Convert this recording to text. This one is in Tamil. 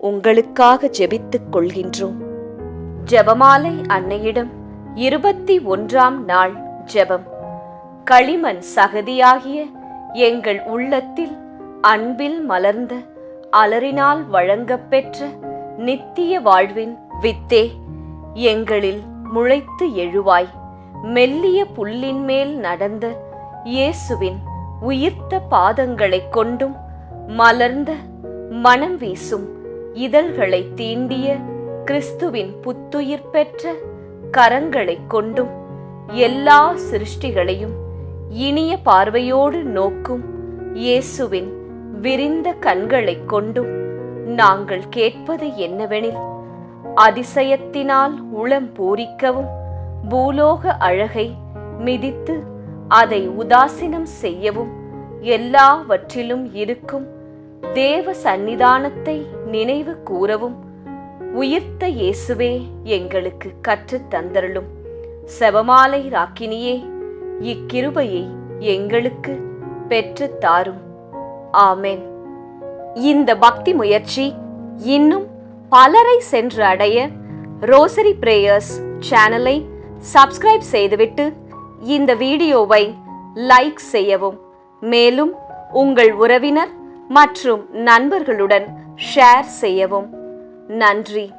உங்களுக்காக ஜெபித்துக் கொள்கின்றோம். ஜெபமாலை அன்னையிடம் இருபத்தி ஒன்றாம் நாள் ஜெபம். களிமண் சகதியாகிய எங்கள் உள்ளத்தில் அன்பில் மலர்ந்த அலறினால் வழங்கப்பெற்ற நித்திய வாழ்வின் வித்தே எங்களில் முளைத்து எழுவாய். மெல்லிய புல்லின் மேல் நடந்த இயேசுவின் உயிர்த்த பாதங்களைக் கொண்டும் மலர்ந்த மனம் வீசும் இதழ்களை தீண்டிய கிறிஸ்துவின் புத்துயிர் பெற்ற கரங்களைக் கொண்டும் எல்லா சிருஷ்டிகளையும் இனிய பார்வையோடு நோக்கும் இயேசுவின் விரிந்த கண்களைக் கொண்டும் நாங்கள் கேட்பது என்னவெனில் அதிசயத்தினால் உளம் பூரிக்கவும் பூலோக அழகை மிதித்து அதை உதாசீனம் செய்யவும் எல்லாவற்றிலும் இருக்கும் தேவ சந்நிதானத்தை நினைவு கூறவும். உயிர்த்த இயேசுவே எங்களுக்கு கற்றுத் தந்தருளும். செவமாலை ராக்கினியே இக்கிருபையை எங்களுக்கு பெற்றுத் தாரும். ஆமென். இந்த பக்தி முயற்சி இன்னும் பலரை சென்று அடைய ரோசரி பிரேயர்ஸ் சேனலை சப்ஸ்கிரைப் செய்துவிட்டு இந்த வீடியோவை லைக் செய்யவும். மேலும் உங்கள் உறவினர் மற்றும் நண்பர்களுடன் ஷேர் செய்யவும். நன்றி.